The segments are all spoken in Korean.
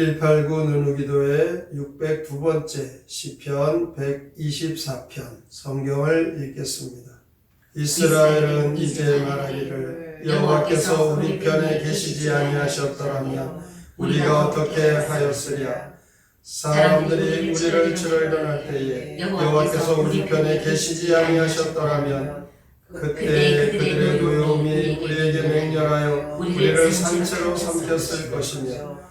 189 누누기도의 602번째 시편 124편 성경을 읽겠습니다. 이스라엘은 이제 말하기를 여호와께서 우리 편에 계시지 아니하셨더라면 우리가 어떻게 하였으랴 사람들이 우리를 일어날 때에 여호와께서 우리 편에 계시지 아니하셨더라면 그때 그들의 노여움이 우리에게 맹렬하여 우리를 산채로 삼켰을 것이며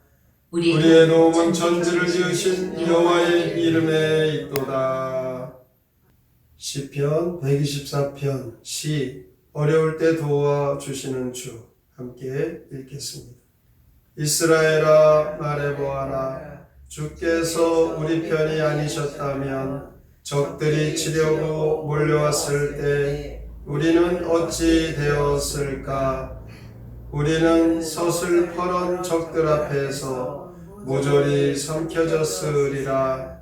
우리의 도움은 전지를 지으신 여호와의 이름에 있도다. 시편 124편 시 어려울 때 도와 주시는 주 함께 읽겠습니다. 이스라엘아 말해보아라 주께서 우리 편이 아니셨다면 적들이 치려고 몰려왔을 때 우리는 어찌 되었을까 우리는 서슬 퍼런 적들 앞에서 모조리 삼켜졌으리라.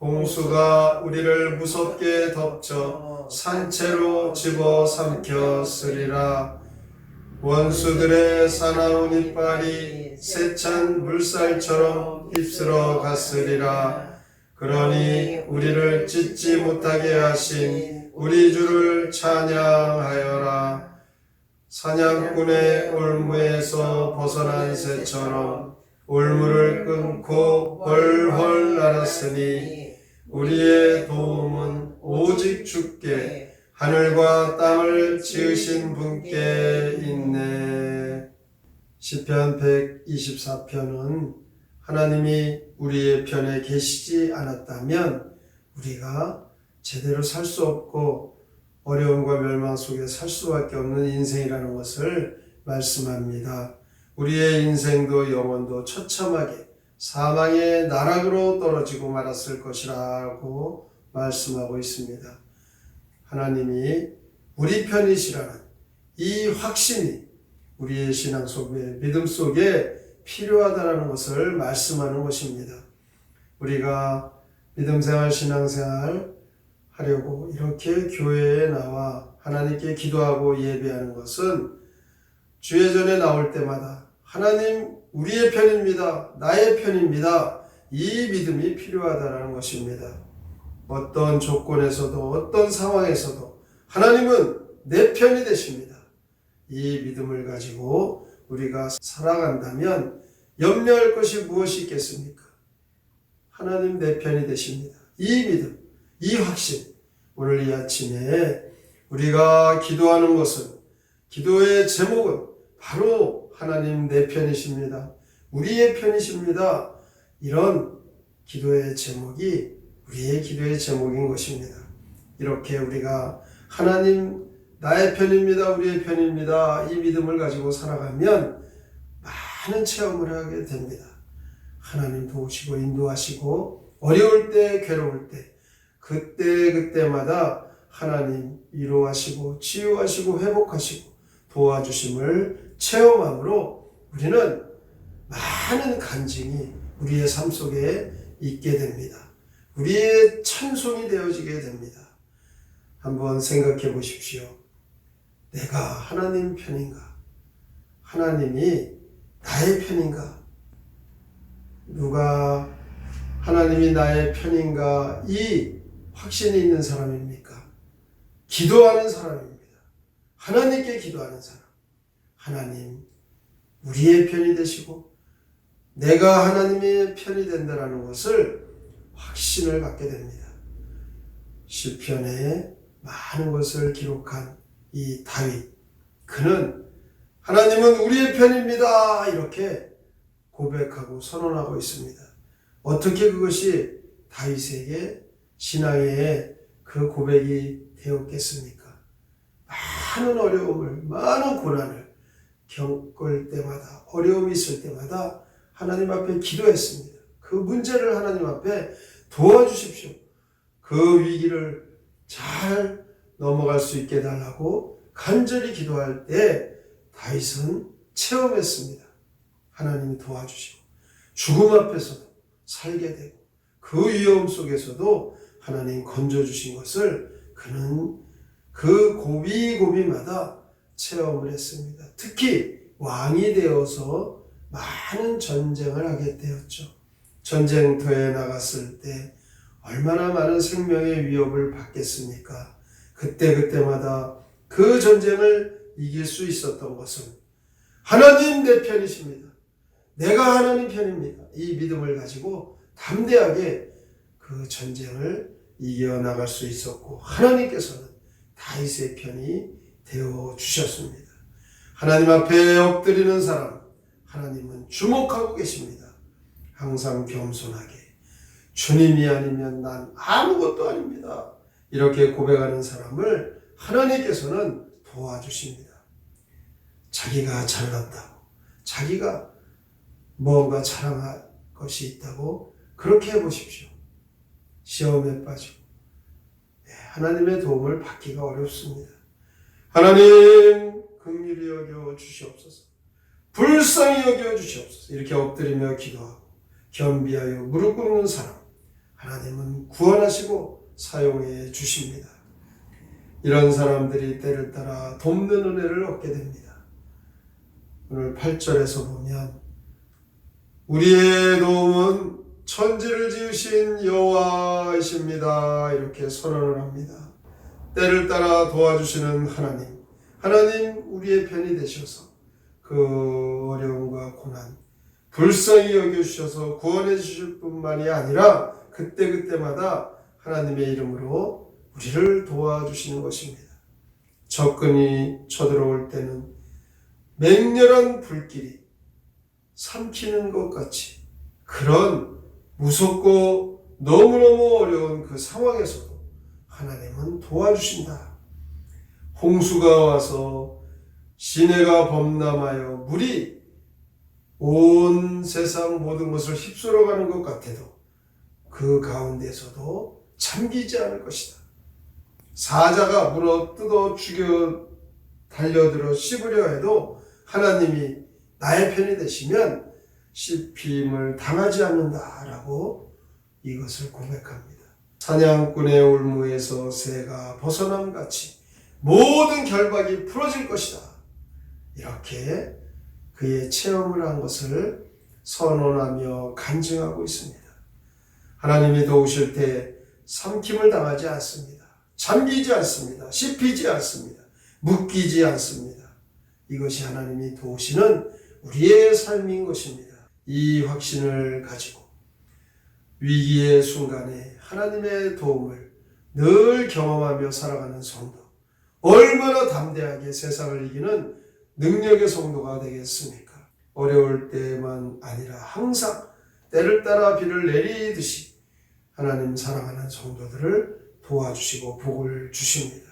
홍수가 우리를 무섭게 덮쳐 산채로 집어 삼켰으리라. 원수들의 사나운 이빨이 세찬 물살처럼 휩쓸어 갔으리라. 그러니 우리를 찢지 못하게 하신 우리 주를 찬양하여라 사냥꾼의 올무에서 벗어난 새처럼 올무를 끊고 헐헐 날았으니 우리의 도움은 오직 주께 하늘과 땅을 지으신 분께 있네. 시편 124편은 하나님이 우리의 편에 계시지 않았다면 우리가 제대로 살 수 없고 어려움과 멸망 속에 살 수밖에 없는 인생이라는 것을 말씀합니다. 우리의 인생도 영혼도 처참하게 사망의 나락으로 떨어지고 말았을 것이라고 말씀하고 있습니다. 하나님이 우리 편이시라는 이 확신이 우리의 신앙 속에 믿음 속에 필요하다는 것을 말씀하는 것입니다. 우리가 믿음 생활, 신앙 생활 하려고 이렇게 교회에 나와 하나님께 기도하고 예배하는 것은 주의 전에 나올 때마다 하나님 우리의 편입니다. 나의 편입니다. 이 믿음이 필요하다는 것입니다. 어떤 조건에서도 어떤 상황에서도 하나님은 내 편이 되십니다. 이 믿음을 가지고 우리가 살아간다면 염려할 것이 무엇이 있겠습니까? 하나님 내 편이 되십니다. 이 믿음, 이 확신. 오늘 이 아침에 우리가 기도하는 것은 기도의 제목은 바로 하나님 내 편이십니다. 우리의 편이십니다. 이런 기도의 제목이 우리의 기도의 제목인 것입니다. 이렇게 우리가 하나님 나의 편입니다. 우리의 편입니다. 이 믿음을 가지고 살아가면 많은 체험을 하게 됩니다. 하나님 도우시고 인도하시고 어려울 때 괴로울 때 그때 그때마다 하나님 위로하시고 치유하시고 회복하시고 도와주심을 체험함으로 우리는 많은 간증이 우리의 삶 속에 있게 됩니다. 우리의 찬송이 되어지게 됩니다. 한번 생각해 보십시오. 내가 하나님 편인가? 하나님이 나의 편인가? 누가 하나님이 나의 편인가? 이 확신이 있는 사람입니까? 기도하는 사람입니다. 하나님께 기도하는 사람. 하나님, 우리의 편이 되시고, 내가 하나님의 편이 된다는 것을 확신을 갖게 됩니다. 시편에 많은 것을 기록한 이 다윗, 그는 하나님은 우리의 편입니다. 이렇게 고백하고 선언하고 있습니다. 어떻게 그것이 다윗에게 신앙의 그 고백이 되었겠습니까? 많은 어려움을, 많은 고난을 겪을 때마다, 어려움이 있을 때마다 하나님 앞에 기도했습니다. 그 문제를 하나님 앞에 도와주십시오. 그 위기를 잘 넘어갈 수 있게 해달라고 간절히 기도할 때 다윗은 체험했습니다. 하나님이 도와주시고 죽음 앞에서도 살게 되고 그 위험 속에서도 하나님 건져주신 것을 그는 그 고비고비마다 체험을 했습니다. 특히 왕이 되어서 많은 전쟁을 하게 되었죠. 전쟁터에 나갔을 때 얼마나 많은 생명의 위협을 받겠습니까? 그때그때마다 그 전쟁을 이길 수 있었던 것은 하나님 내 편이십니다. 내가 하나님 편입니다. 이 믿음을 가지고 담대하게 그 전쟁을 이겨나갈 수 있었고 하나님께서는 다윗의 편이 되어 주셨습니다. 하나님 앞에 엎드리는 사람 하나님은 주목하고 계십니다. 항상 겸손하게 주님이 아니면 난 아무것도 아닙니다. 이렇게 고백하는 사람을 하나님께서는 도와주십니다. 자기가 잘났다고, 자기가 뭔가 자랑할 것이 있다고 그렇게 해보십시오. 시험에 빠지고 네, 하나님의 도움을 받기가 어렵습니다. 하나님 긍휼히 여겨 주시옵소서. 불쌍히 여겨 주시옵소서. 이렇게 엎드리며 기도하고 겸비하여 무릎 꿇는 사람 하나님은 구원하시고 사용해 주십니다. 이런 사람들이 때를 따라 돕는 은혜를 얻게 됩니다. 오늘 8절에서 보면 우리의 도움은 천지를 지으신 여호와이십니다. 이렇게 선언을 합니다. 때를 따라 도와주시는 하나님, 하나님 우리의 편이 되셔서 그 어려움과 고난, 불쌍히 여겨주셔서 구원해 주실 뿐만이 아니라 그때그때마다 하나님의 이름으로 우리를 도와주시는 것입니다. 접근이 쳐들어올 때는 맹렬한 불길이 삼키는 것 같이 그런 무섭고 너무너무 어려운 그 상황에서도 하나님은 도와주신다. 홍수가 와서 시내가 범람하여 물이 온 세상 모든 것을 휩쓸어 가는 것 같아도 그 가운데서도 잠기지 않을 것이다. 사자가 물어 뜯어 죽여 달려들어 씹으려 해도 하나님이 나의 편이 되시면 씹힘을 당하지 않는다라고 이것을 고백합니다. 사냥꾼의 올무에서 새가 벗어남 같이 모든 결박이 풀어질 것이다. 이렇게 그의 체험을 한 것을 선언하며 간증하고 있습니다. 하나님이 도우실 때 삼킴을 당하지 않습니다. 잠기지 않습니다. 씹히지 않습니다. 묶이지 않습니다. 이것이 하나님이 도우시는 우리의 삶인 것입니다. 이 확신을 가지고 위기의 순간에 하나님의 도움을 늘 경험하며 살아가는 성도. 얼마나 담대하게 세상을 이기는 능력의 성도가 되겠습니까? 어려울 때만 아니라 항상 때를 따라 비를 내리듯이 하나님 사랑하는 성도들을 도와주시고 복을 주십니다.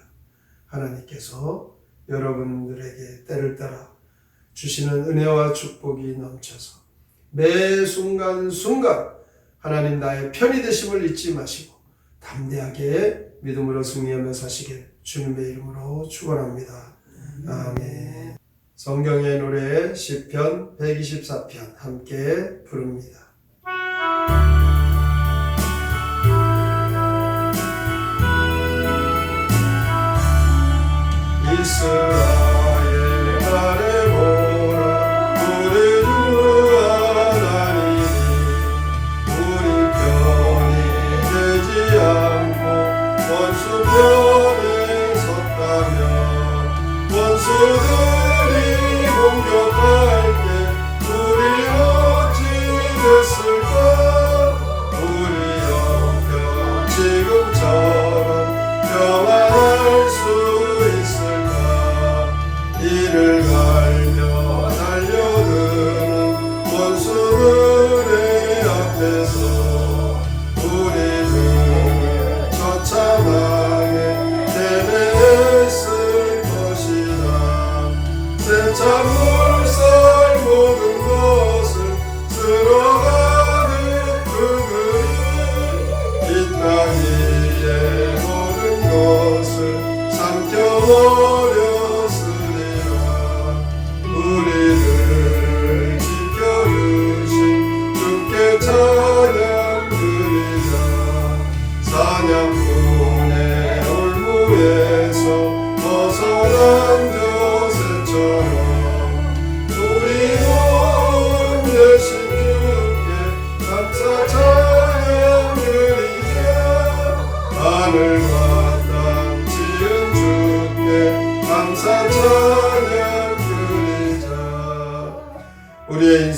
하나님께서 여러분들에게 때를 따라 주시는 은혜와 축복이 넘쳐서 매 순간순간 하나님 나의 편이 되심을 잊지 마시고 담대하게 믿음으로 승리하며 사시길 주님의 이름으로 축원합니다. 아멘. 성경의 노래 시편 124편 함께 부릅니다. 이스라엘 지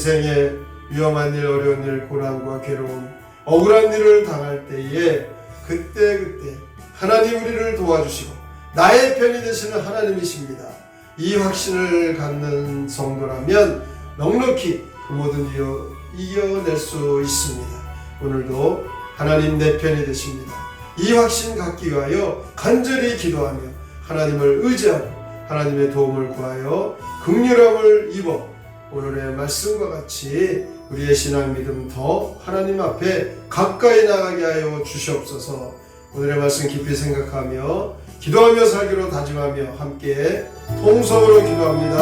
인생에 위험한 일, 어려운 일, 고난과 괴로움, 억울한 일을 당할 때에 그때 그때 하나님 우리를 도와주시고 나의 편이 되시는 하나님이십니다. 이 확신을 갖는 성도라면 넉넉히 그 모든 이유 이겨낼 수 있습니다. 오늘도 하나님 내 편이 되십니다. 이 확신 갖기 위하여 간절히 기도하며 하나님을 의지하고 하나님의 도움을 구하여 극률함을 입어 오늘의 말씀과 같이 우리의 신앙 믿음 더 하나님 앞에 가까이 나가게 하여 주시옵소서. 오늘의 말씀 깊이 생각하며 기도하며 살기로 다짐하며 함께 통성으로 기도합니다.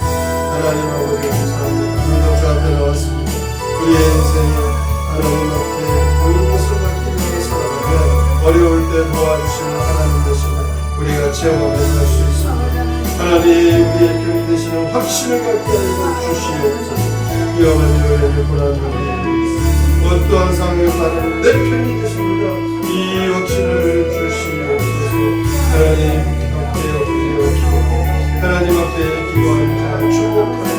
하나님 아버지 감사합니다. 오늘도 주 앞에 나왔습니다. 우리의 인생에 하나님 앞에 모든 것을 맡기며 살아가면 어려울 때 도와주시는 하나님 되시는 우리가 있습니다. 하나님 우리의 편이 되시는 확신을 갖게 하여 주시옵소서. 위험한 일을 고난을 어떠한 상황에서 내 편이 되십니다. 이 확신을 주시옵소서. 하나님 앞에 엎드려 기도 하나님 앞에 기도하는 자 축복하여